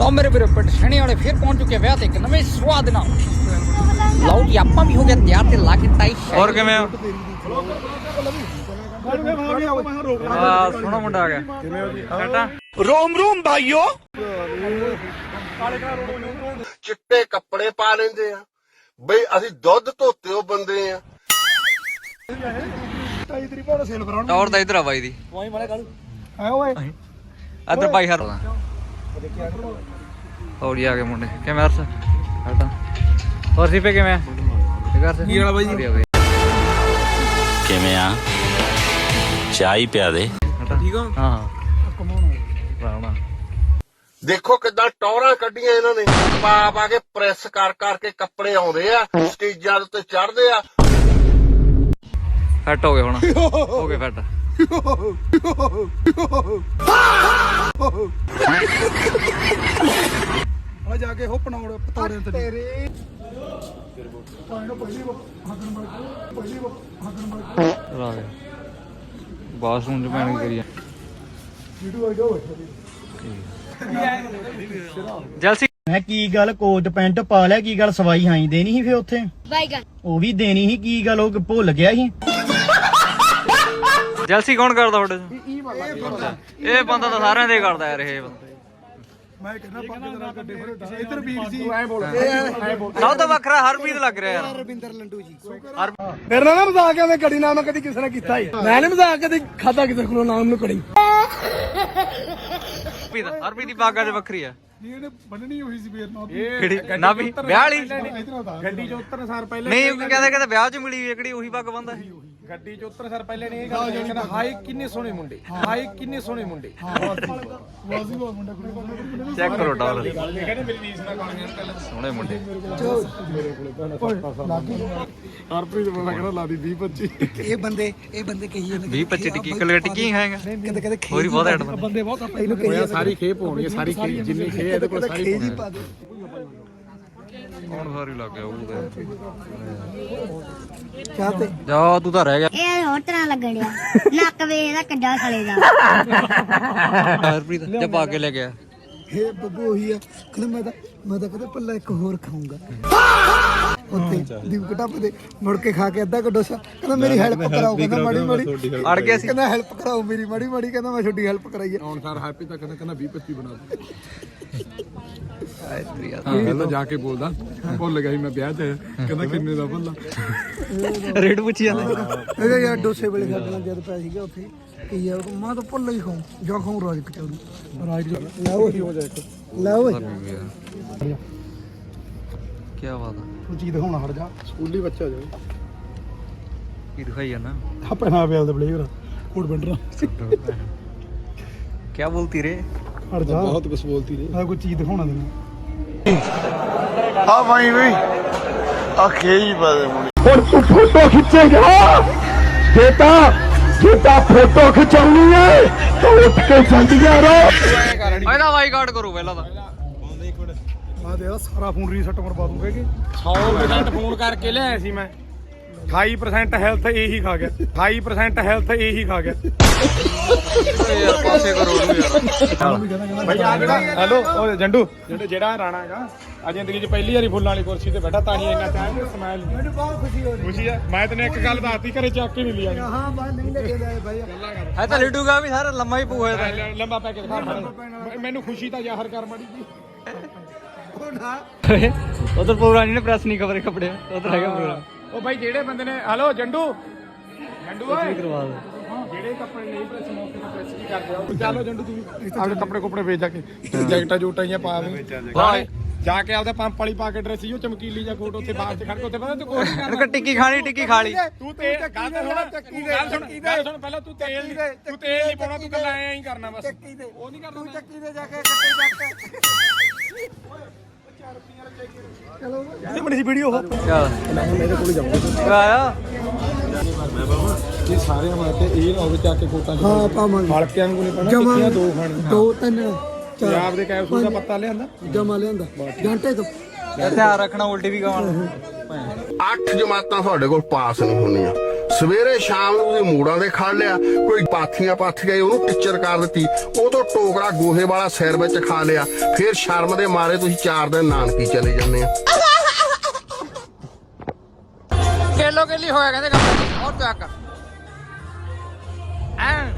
ਲਓ ਮੇਰੇ ਵੀਰੋ ਪਿੰਡ ਛਣੇ ਵਾਲੇ ਫੇਰ ਪਹੁੰਚ ਚੁੱਕੇ ਵਿਆਹ ਤੇ ਇੱਕ ਨਵੇਂ ਸਵਾਦ ਨਾਲ। ਲਓ ਜੀ ਆਪਾਂ ਵੀ ਹੋ ਗਏ ਤਿਆਰ ਤੇ ਲਾ ਕੇ ਟਾਈ ਹੋਰ ਕਿਵੇਂ ਆ ਆ ਸੋਹਣਾ ਮੁੰਡਾ ਆ ਗਿਆ। ਕਿਵੇਂ ਹੋ ਜੀ? ਰੋਮ ਰੋਮ ਭਾਈਓ। ਚਿੱਟੇ ਕੱਪੜੇ ਪਾ ਲੈਂਦੇ ਆ। ਬਈ ਅਸੀਂ ਦੁੱਧ ਧੋਤੇ ਉਹ ਬੰਦੇ ਆ। ਟੌਰ ਦਾ ਇਧਰ ਆ ਬਾਈ ਦੀ। ਇੱਧਰ ਬਾਈ ਹਰ ਹੌਲੀ ਆ ਗਏ ਮੁੰਡੇ। ਕਿਵੇਂ ਅਰਸ? ਬੇਟਾ ਹੋਰ ਸੀਪੇ ਕਿਵੇਂ? ਆ ਠੀਕ ਅਰਸ? ਕੀ ਵਾਲਾ ਬਾਈ ਜੀ? ਕਿਵੇਂ ਆ? ਚਾਈ ਪਿਆ ਦੇ। ਠੀਕ ਹੋ? ਹਾਂ ਹਾਂ। ਰਾਣਾ ਦੇਖੋ ਕਿਦਾਂ ਟੌਰਾਂ ਕੱਢੀਆਂ ਇਹਨਾਂ ਨੇ। ਪਾ ਪਾ ਕੇ ਪ੍ਰੈਸ ਕਰ ਕਰਕੇ ਕੱਪੜੇ ਆਉਂਦੇ ਆ ਸਟੇਜਾਂ ਉੱਤੇ ਚੜ੍ਹਦੇ ਆ। ਫਿੱਟ ਹੋ ਗਏ ਹੁਣ। ਹੋ ਗਏ ਫਿੱਟ ਆ ਜਾ ਕੇ ਹੋ ਪਣਾਉੜ ਪਤੌੜੇ ਤੇ ਤੇਰੇ। ਲਾ ਗਿਆ ਬਾਥਰੂਮ ਚ ਪੈਣ ਕਰੀ ਜਲਸੀ। ਮੈਂ ਕੀ ਗੱਲ ਕੋਟ ਪੈਂਟ ਪਾ ਲਿਆ ਕੀ ਗੱਲ ਸਵਾਈ ਹਾਈ ਦੇਣੀ ਸੀ ਫੇ ਉੱਥੇ? ਬਾਈਗਨ ਉਹ ਵੀ ਦੇਣੀ ਸੀ ਕੀ ਗੱਲ ਉਹ ਭੁੱਲ ਗਿਆ ਸੀ? ਜਲਸੀ ਕੌਣ ਕਰਦਾ ਤੁਹਾਡੇ ਇਹ ਬੰਦਾ ਤਾਂ ਸਾਰਿਆਂ ਦੇ ਕਰਦਾ ਯਾਰ ਇਹ ਬੰਦਾ। ਮੈਂ ਕਹਿੰਦਾ ਪੱਗ ਦੇ ਨਾਲ ਕੱਢੇ ਫਿਰ ਇੱਧਰ ਵੀਰ ਸੀ ਸਭ ਤੋਂ ਵੱਖਰਾ ਹਰਪ੍ਰੀਤ ਲੱਗ ਰਿਹਾ ਯਾਰ ਰਵਿੰਦਰ ਲੰਡੂ ਜੀ। ਮੇਰੇ ਨਾਲ ਨਾ ਮਜ਼ਾਕ ਐਵੇਂ ਕੜੀ ਨਾ ਮੈਂ ਕਦੀ ਕਿਸੇ ਨੇ ਕੀਤਾ ਹੀ। ਮੈਂ ਨੀ ਮਜ਼ਾਕ ਕਦੀ ਖਾਦਾ ਕਿਸੇ ਕੋਲੋਂ ਨਾਮ ਨੂੰ ਕੜੀ। ਹਰਪ੍ਰੀਤ ਹਰਪ੍ਰੀਤ ਦੀ ਪੱਗ ਅੱਜ ਵੱਖਰੀ ਆ। ਇਹਨੇ ਬੰਨਣੀ ਹੋਈ ਸੀ ਫੇਰ ਨਾਲ ਕਿਹੜੀ? ਨਾ ਵੀ ਵਿਆਹ ਵਾਲੀ? ਗੱਡੀ ਚ ਉਤਰਨ ਸਾਰ ਪਹਿਲੇ ਨਹੀਂ ਉਹ ਕਹਿੰਦੇ ਕਹਿੰਦੇ ਵਿਆਹ ਚ ਮਿਲੀ ਹੋਈ ਆ ਕਿਹੜੀ? ਉਹੀ ਪੱਗ ਬੰਦਾ ਗੱਡੀ ਚ ਉਤਰਨ ਸਾਰ ਪਹਿਲੇ ਨਹੀਂ ਇਹ ਗੱਲ ਕਹਿੰਦਾ ਹਾਈ ਕਿੰਨੇ ਸੋਹਣੇ ਮੁੰਡੇ ਹਾਈ ਕਿੰਨੇ ਸੋਹਣੇ ਮੁੰਡੇ। ਵਾਜ਼ੀ ਵਾਜ਼ ਮੁੰਡਾ ਕੁੜੀ ਚੈੱਕ ਕਰੋ ਡਾਲਰ ਕਹਿੰਦੇ ਮੇਰੀ ਰੀਸ ਨਾ ਕਰਨੀ ਪਹਿਲਾਂ ਸੋਹਣੇ ਮੁੰਡੇ। ਹਰਪ੍ਰੀਤ ਬੰਦਾ ਕਹਿੰਦਾ ਲਾ ਦੀ 20 25 ਇਹ ਬੰਦੇ ਇਹ ਬੰਦੇ ਕਹੀ ਜਾਂਦੇ 20 25 ਟਿੱਕੀ ਕਲਰ ਟਿੱਕੀ ਖਾਏਗਾ ਕਹਿੰਦੇ ਕਹਿੰਦੇ ਹੋਰ ਹੀ ਬਹੁਤ ਐਡ ਬੰਦੇ ਬੰਦੇ। ਬਹੁਤ ਆਪਾਂ ਇਹਨੂੰ ਕਹੀ ਸਾਰੀ ਖੇਪ ਹੋਣੀ ਹੈ ਸਾਰੀ ਖੇਪ ਜਿੰਨੀ ਖੇਪ ਇਹਦੇ ਕੋਲ ਸਾਰੀ ਖੇਪ ਹੀ। ਪਾ ਦੇ ਹੁਣ ਸਾਰੀ ਲੱਗ ਗਿਆ ਉਹ ਤੇ। ਚਾਹ ਤੇ? ਜਾ ਤੂੰ ਤਾਂ ਰਹਿ ਗਿਆ। ਇਹ ਹੋਰ ਤਰ੍ਹਾਂ ਲੱਗਣ ਡਿਆ। ਨੱਕ ਵੇ ਇਹਦਾ ਕੱਡਾ ਸਾਲੇ ਦਾ। ਹਰਪ੍ਰੀਤ ਜੇ ਪਾ ਕੇ ਲੈ ਗਿਆ ਇਹ ਬੱਬੂ ਉਹੀ ਆ। ਕਹਿੰਦਾ ਮੈਂ ਤਾਂ ਮੈਂ ਤਾਂ ਕਹਿੰਦਾ ਪੱਲਾ ਇੱਕ ਹੋਰ ਖਾਊਂਗਾ। ਉੱਥੇ ਦੀਪ ਕਟਾਪ ਦੇ ਮੁੜ ਕੇ ਖਾ ਕੇ ਅੱਧਾ ਕੱਢੋ ਸਾ ਕਹਿੰਦਾ ਮੇਰੀ ਹੈਲਪ ਕਰਾਓ ਕਹਿੰਦਾ ਮਾੜੀ ਮਾੜੀ। ਅੜ ਗਿਆ ਸੀ। ਕਹਿੰਦਾ ਹੈਲਪ ਕਰਾਓ ਮੇਰੀ ਮਾੜੀ ਮਾੜੀ ਕਹਿੰਦਾ ਮੈਂ ਛੋਟੀ ਹੈਲਪ ਕਰਾਈ ਹੈ ਹੁਣ ਸਰ ਹੈਪੀ ਤਾਂ ਕਹਿੰਦਾ ਕਹਿੰਦਾ 20 25 ਬਣਾ ਦੇ ਕਹਿੰਦਾ ਜਾ ਕੇ ਬੋਲਦਾ। ਭੁੱਲ ਗਿਆ ਸੀ ਮੈਂ ਵਿਆਹ ਤੇ। ਕਹਿੰਦਾ ਕਿੰਨੇ ਦਾ ਭੁੱਲਾ। ਰੇਟ ਪੁੱਛੀ ਜਾਂਦਾ। ਇਹਦਾ ਯਾਰ ਡੋਸੇ ਵੇਲੇ ਸਾਡੇ ਨਾਲ ਜਦ ਪਿਆ ਸੀਗਾ ਉੱਥੇ ਕੀ ਯਾਰ ਮੈਂ ਤਾਂ ਭੁੱਲ ਹੀ ਖਾਉਂ ਜਾ ਖਾਉਂ ਰਾਜ ਕਚੌਰੀ। ਰਾਜ ਲੈ ਓਏ। ਹੋ ਜਾਏ ਲੈ ਓਏ। ਕੀ ਬਾਤ ਆ। ਤੂੰ ਚੀਜ਼ ਦਿਖਾਉਣਾ ਹਟ ਜਾ। ਸਕੂਲੀ ਬੱਚਾ ਜਾ। ਕੀ ਦਿਖਾਈ ਜਾਂਦਾ ਆਪਣੇ ਨਾਲ ਪਿਆ ਦਾ ਪਲੇਅਰ ਕੋਟ ਬੰਡਰਾ ਕੀ ਬੋਲਤੀ ਰੇ? ਹਟ ਜਾ। ਬਹੁਤ ਕੁਝ ਬੋਲਤੀ ਰੇ ਆ ਕੋਈ ਚੀਜ਼ ਦਿਖਾਉਣਾ ਤੈਨੂੰ। ਆ ਭਾਈ ਵੀ। ਆ ਖੇਈ ਪਾ ਦੇ ਮੁੰਡੇ। ਹੁਣ ਤੂੰ ਫੋਟੋ ਖਿੱਚੇਗਾ। ਬੇਟਾ ਬੇਟਾ ਫੋਟੋ ਖਿਚਾਉਣੀ ਹੈ ਤਾਂ ਉੱਠ ਕੇ ਜਲਦੀਆਂ ਰੋ। ਇਹਦਾ ਬਾਈਕਾਟ ਕਰੋ ਪਹਿਲਾਂ ਤਾਂ। ਆ ਦੇ ਸਾਰਾ ਫੋਨ ਰੀਸੈਟ ਮਰਵਾ ਦੂੰਗੇ ਕਿ 100% ਫੋਨ ਕਰਕੇ ਲਿਆਇਆ ਸੀ ਮੈਂ। 28% ਹੈਲਥ ਇਹੀ ਖਾ ਗਿਆ। 28% ਹੈਲਥ ਇਹੀ ਖਾ ਗਿਆ। ਯਾਰ ਪਾਸੇ ਕਰੋ ਉਹਨੂੰ ਯਾਰ। ਭਾਈ ਆ ਜਿਹੜਾ ਹੈਲੋ ਉਹ ਜੰਡੂ। ਜਿਹੜਾ ਜਿਹੜਾ ਰਾਣਾ ਹੈਗਾ ਆ ਜ਼ਿੰਦਗੀ 'ਚ ਪਹਿਲੀ ਵਾਰੀ ਫੁੱਲਾਂ ਵਾਲੀ ਕੁਰਸੀ ਤੇ ਬੈਠਾ ਤਾਂ ਹੀ ਇੰਨਾ ਚਾਹ ਸਮਾਈਲ ਮੈਨੂੰ ਬਹੁਤ ਖੁਸ਼ੀ ਹੋ ਰਹੀ ਖੁਸ਼ੀ ਆ। ਮੈਂ ਤੈਨੂੰ ਇੱਕ ਗੱਲ ਦੱਸਤੀ ਘਰੇ ਚੱਕ ਕੇ ਨਹੀਂ ਲਿਆ। ਹਾਂ ਬਾਹਰ ਨਹੀਂ ਲੱਗੇ ਜਾਏ ਭਾਈ ਹੈ ਤਾਂ ਲਿਟੂਗਾ ਵੀ ਸਾਰਾ ਲੰਮਾ ਹੀ ਪੂਆ ਤਾਂ ਲੰਬਾ ਪੈ ਕੇ ਦਿਖਾ। ਮਾੜਾ। ਮੈਨੂੰ ਖੁਸ਼ੀ ਤਾਂ ਜ਼ਾਹਰ ਕਰ ਮੜੀ ਜੀ। ਉਧਰ ਪ੍ਰੋਗਰਾਮ ਨੇ ਪ੍ਰੈਸ ਨਹੀਂ ਕਵਰ ਕੱਪੜੇ। ਉਧਰ ਹੈਗਾ ਪ੍ਰੋਗਰਾਮ ਉਹ ਭਾਈ ਜਿਹੜੇ ਬੰਦੇ ਨੇ ਹੈਲੋ ਜੰਡੂ। ਜੰਡੂ ਓਏ। ਕਰਵਾ ਦੇ ਜਿਹੜੇ ਕੱਪੜੇ ਨਹੀਂ ਪ੍ਰੈਸ ਮੌਕੇ ਤੇ ਪ੍ਰੈਸ ਕੀ ਕਰਦੇ ਆ। ਚਲੋ ਜੰਡੂ ਤੂੰ ਵੀ ਆਪਣੇ ਕੱਪੜੇ ਕੁਪੜੇ ਵੇਚ ਜਾ ਕੇ। ਜੈਕਟਾਂ ਜੂਟਾਂ ਜਾਂ ਪਾ ਦੇ। ਜਾ ਕੇ ਆਪਦਾ ਪੰਪ ਵਾਲੀ ਪਾ ਕੇ ਡਰੈਸ ਹੀ ਉਹ ਚਮਕੀਲੀ ਜਾਂ ਕੋਟ ਉੱਥੇ ਬਾਹਰ ਚ ਖੜ ਕੇ ਉੱਥੇ ਪਤਾ ਤੂੰ ਕੋਈ ਟਿੱਕੀ ਖਾਣੀ ਟਿੱਕੀ ਖਾ ਲਈ। ਤੂੰ ਤੇ ਗੱਲ ਤਾਂ ਸੁਣ ਗੱਲ ਸੁਣ ਗੱਲ ਸੁਣ ਪਹਿਲਾਂ ਤੂੰ ਤੇਲ ਤੂੰ ਤੇਲ ਨਹੀਂ ਪਾਉਣਾ ਤੂੰ ਕੱਲਾ ਐਂ ਹੀ ਕਰਨਾ ਬਸ। ਉਹ ਨਹੀਂ ਕਰਨਾ ਚੱਕੀ ਦੇ ਜਾ ਕੇ ਕੱਟੇ ਇਹ ਬਣੀ ਸੀ ਵੀਡੀਓ ਚੱਲ। ਮੇਰੇ ਕੋਲ ਜਾਊਗਾ ਆਇਆ? ਇਹ ਸਾਰਿਆਂ ਵਾਸਤੇ ਇਹ ਨਾ ਹੋਵੇ ਚੱਕ ਕੇ ਕੋਟਾਂ ਚ ਹਾਂ ਪਾਵਾਂਗੇ। ਹਲਕਿਆਂ ਨੂੰ ਨਹੀਂ ਪਾਣਾ ਜਮਾ ਦੋ ਖਾਣੀਆਂ ਦੋ ਤਿੰਨ ਚਾਰ। ਪੰਜਾਬ ਦੇ ਕੈਪਸੂਲ ਦਾ ਪੱਤਾ ਲਿਆਂਦਾ? ਜਮਾ ਲਿਆਂਦਾ। ਘੰਟੇ ਤੋਂ। ਧਿਆਨ ਰੱਖਣਾ ਉਲਟੀ ਵੀ ਗਾਉਣ ਅੱਠ ਜਮਾਤਾਂ ਤੁਹਾਡੇ ਕੋਲ ਪਾਸ ਨਹੀਂ ਹੋਣੀਆਂ ਸਵੇਰੇ ਸ਼ਾਮ ਨੂੰ ਤੁਸੀਂ ਮੂੜਾਂ ਦੇ ਖੜ ਲਿਆ ਕੋਈ ਪਾਥੀਆਂ ਪੱਥ ਗਏ ਉਹਨੂੰ ਟਿੱਚਰ ਕਰ ਦਿੱਤੀ ਉਹ ਤੋਂ ਟੋਕਰਾ ਗੋਹੇ ਵਾਲਾ ਸਿਰ ਵਿੱਚ ਖਾ ਲਿਆ ਫਿਰ ਸ਼ਰਮ ਦੇ ਮਾਰੇ ਤੁਸੀਂ ਚਾਰ ਦਿਨ ਨਾਨਕੀ ਚਲੇ ਜਾਂਦੇ ਆ ਕੇਲੋ ਕੇਲੀ ਹੋਇਆ ਕਹਿੰਦੇ ਕੰਮ ਹੋਰ ਚੱਕ ਐਂ।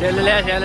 ਚੱਲ ਲਿਆ ਚੱਲ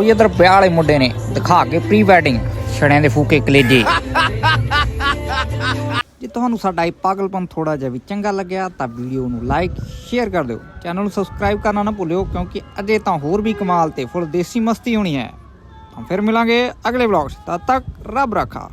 ਜੀ ਇਧਰ ਵਿਆਹ ਵਾਲੇ ਮੁੰਡੇ ਨੇ ਦਿਖਾ ਕੇ ਪ੍ਰੀ ਵੈਡਿੰਗ ਛੜਿਆਂ ਦੇ ਫੂਕੇ ਕਲੇਜੇ। ਤੁਹਾਨੂੰ ਸਾਡਾ ਇਹ ਪਾਗਲਪਨ ਥੋੜਾ ਜਿਹਾ ਵੀ ਚੰਗਾ ਲੱਗਿਆ ਤਾਂ ਵੀਡੀਓ ਨੂੰ ਲਾਈਕ, ਸ਼ੇਅਰ ਕਰ ਦਿਓ। ਚੈਨਲ ਨੂੰ ਸਬਸਕ੍ਰਾਈਬ ਕਰਨਾ ਨਾ ਭੁੱਲਿਓ, ਕਿਉਂਕਿ ਅਜੇ ਤਾਂ ਹੋਰ ਵੀ ਕਮਾਲ ਤੇ ਫੁੱਲ ਦੇਸੀ ਮਸਤੀ ਹੋਣੀ ਹੈ। ਤਾਂ ਫਿਰ ਮਿਲਾਂਗੇ ਅਗਲੇ ਵਲੌਗ 'ਚ। ਤਦ ਤੱਕ ਰੱਬ ਰਾਖਾ।